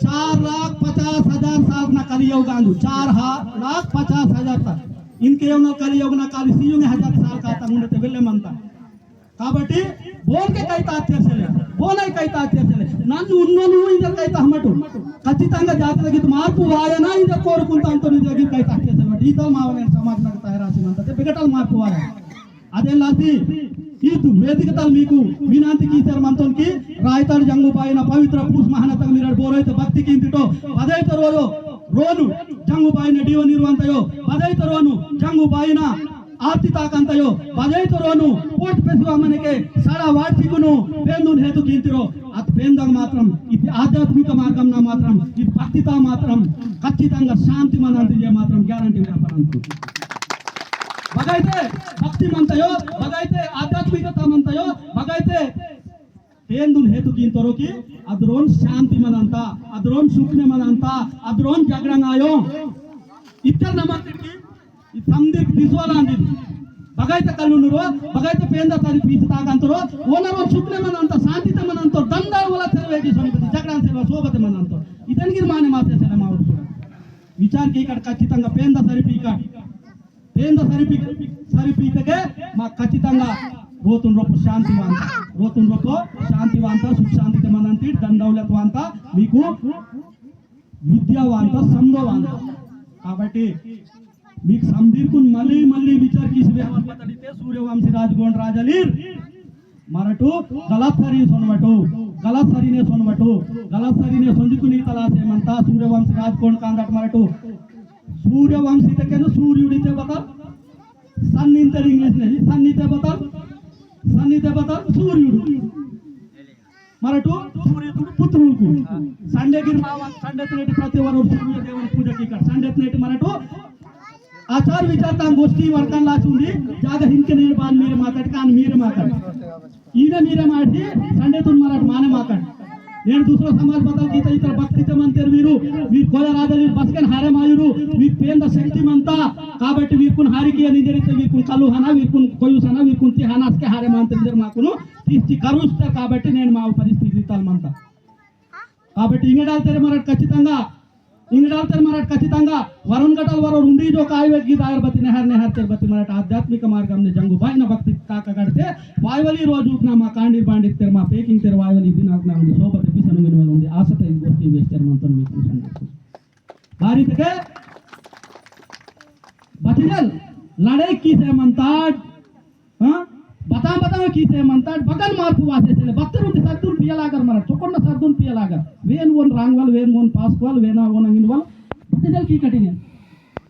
चार लाख पचास हजार साल ना कलियोग आंदू चार हा, लाख पचास हजार साल इनके ఏమో కలియోగ నా కాలి సీయుని హజార్ సాల్ కాతా ఉండతే వెళ్ళమంతా కాబట్టి బోన్కే కైతా ఆచర్చలే బోనై కైతా ఆచర్చలే నన్ను ఉన్నను ఇందర్ కైతా హమటు ఖచ్చితంగా జాతర గీత మార్పు వాయన ఇంద కోరుకుంటా అంతో నీ దగ్గర కైతా ఆచర్చలే ఈతల మావనే సమాజం తయారాసినంత బిగటల్ మార్పు వాయ అదే లాసి ఈతు వేదికతలు మీకు వినాంతికి ఇచ్చారు మంతోనికి రాయితాడు జంగు పాయిన పవిత్ర పూస్ మహానత మీరు బోరైతే భక్తికి ఇంటిటో పదైతే రోజు రోను జంగు పాయిన డివో నిర్వంతయో పదైతే రోను జంగు పాయిన ಆರ್ತಿ ತಾಕಂತಯೋ ಬದೈತರೋನು ಕೋಟ್ ಪೆಸುವ ಮನೆಗೆ ಸಡ ವಾರ್ಷಿಕನು ಪೇಂದು ಹೇತು ಕೀಂತಿರೋ ಅದು ಪೇಂದಾಗ ಮಾತ್ರ ఇది ఆధ్యాత్మిక మార్గంన మాత్రం ఇది భక్తితో మాత్రం ఖచ్చితంగా శాంతి మనంతిజే మాత్రం గ్యారంటీ వ్యాపారంతో ಮಗೈತೆ ಭಕ್ತಿ ಮಂತಯೋ ಮಗೈತೆ ಆಧ್ಯಾತ್ಮಿಕತಾ ಮಂತಯೋ ಮಗೈತೆ ಏನ್ ಹೇತು ಕೀನ್ ತರೋಕಿ ಅದ್ರೋನ್ ಶಾಂತಿ ಮನ ಅಂತ ಅದ್ರೋನ್ ಸುಖನೆ ಮನ ಅಂತ ಅದ್ರೋನ್ ಜಗಡಂಗಾಯೋ ಇತ್ತರ ನಮಸ್ತಿ ಈ ಸಂದಿಕ್ ದಿಸ್ವಾಲ ಅಂದಿದ್ ಬಗೈತ ಕಲ್ಲುಂಡ್ರು ಬಗೈತ ಪೇಂದ ತಾರಿ ಪೀಸತಾಗ ಅಂತರು ಓನರ ಸುಖನೆ ಮನ ಅಂತ ಶಾಂತಿತ ಮನ ಅಂತ ದಂಡ ಒಲ ಸರ್ವೇಗಿ ಸ್ವಾಮಿ ಜಗಡ ಸೇವಾ ಸೋಬತೆ ಮನ ಅಂತ ಇದನ್ಗಿರ್ ಮಾನೆ ಮಾತೆ ಸೇನೆ ಮಾವು ವಿಚಾರಕ್ಕೆ ಈ ಕಡೆ ಖಚಿతంగా ಪೇಂದ ಸರಿಪಿ ಈ ಕಡೆ ఏందో సరిపి సరిపీతకే మాకు ఖచ్చితంగా రోతుండ్రపు శాంతివాంత. రోతుండ్రపు శాంతివాంత సుఖశాంతితమనంతి దండౌలత్వాంత మీకు విద్యావాంత సంభవాంత కాబట్టి మీకు సందీర్కుని మళ్ళీ మళ్ళీ విచారిసి అడిగితే సూర్యవంశీ రాజగోండ రాజలీర్. మరటు గలసరి సొనమటు గలసరినే సొనమటు గలసరినే నీ తలాసేమంతా సూర్యవంశీ రాజగోండ కాందట మరటు ಸೂರ್ಯವಂಶಿ ತಕ್ಕೇನು ಸೂರ್ಯುಡಿತೆ ಬತಾರ್ ಸನ್ನಿಂತರ್ ಇಂಗ್ಲಿಷ್ನಲ್ಲಿ ಸನ್ನಿತೆ ಬತಾರ್ ಸನ್ನಿತೆ ಬತಾರ್ ಸೂರ್ಯುಡು మరటు సూర్యుడు పుత్రుడుకు సండేకి సండే నైట్ ప్రతి వారు సూర్య దేవుడి పూజకి ఇక్కడ సండే నైట్ మనటు ఆచార విచారత గోష్ఠి వర్గం లాసింది జాగ హింక నేను బాగా మీరు మాట్లాడి కానీ మీరు మాట్లాడి ఈయన మీరే మాట్లాడి సండే తో మరటు మానే మాట్లాడి నేను दूसरा समाज बदल गीता इतर भक्ति మంతేరు మీరు మీరు కోయ రాజలి బస్కన్ హారే మాయురు మీకు పేంద శక్తి మంతా కాబట్టి వీరుకున్ హారికి అని జరిగితే వీరుకున్ కళ్ళు హన వీరుకున్ కొయ్యూస్ హన వీరుకున్ తి హనాస్కే హారే మాంతే మాకును తీసి కరుస్తా కాబట్టి నేను మా పరిస్థితి మంతా కాబట్టి ఇంగడాల్తారు మరట్ ఖచ్చితంగా ಇಂಗಾಳ್ತರ ಮರಾಠ ಖಚಿತಾಂಗ ವರುಣಗಟಲ್ ವರ ಉಂಡಿ ಜೋ ಕಾಯ್ವೆ ಗೀದಾಯರ್ ಬತಿ ನೆಹರ್ ನೆಹರ್ ತೆರ್ ಬತಿ ಮರಾಠ ಆಧ್ಯಾತ್ಮಿಕ ಮಾರ್ಗಮ್ನೆ ಜಂಗು ಬಾಯ್ನ ಭಕ್ತಿ ತಾಕಗಡ್ತೆ ವಾಯ್ವಲಿ ರೋಜು ನಾ ಕಾಂಡಿ ಬಾಂಡಿ ತೆರ್ ಮಾ ಪೇಕಿಂಗ್ ತೆರ್ ವಾಯ್ವಲಿ ದಿನಾಕ್ ನಾ ಒಂದು ಸೋಬತೆ ಪಿಸನು ಗೆನುವ ಒಂದು ಆಸತ ಇದು ಗೋಷ್ಠಿ ವೇಸ್ಟರ್ ಮಂತನ್ ಮೇ ಕುಸನ್ ಬಾರಿ ತಕೆ ಬತಿಜಲ್ ಲಡೈ ಕಿ ಸೇ ಮಂತಾಡ್ ಹಾ ಕೀತೆ ಮಂತ ಬಗಲ್ ಮಾರ್ಪು ವಾಸಿಸಲಿ ಬತ್ತರುಂಡು ಸರ್ದುನ್ ಪಿಯಲಾಗರ್ ಮರ ಚೊಕೊಂಡ ಸರ್ದುನ್ ಪಿಯಲಾಗರ್ ವೇನ್ ಒನ್ ರಾಂಗ್ವಲ್ ವೇನ್ ಒನ್ ಪಾಸ್ವಲ್ ವೇನ ಒನ್ ಹಂಗಿನ್ವಲ್ ಬತ್ತಿದಲ್ಲಿ ಕೀ ಕಟಿಂಗ್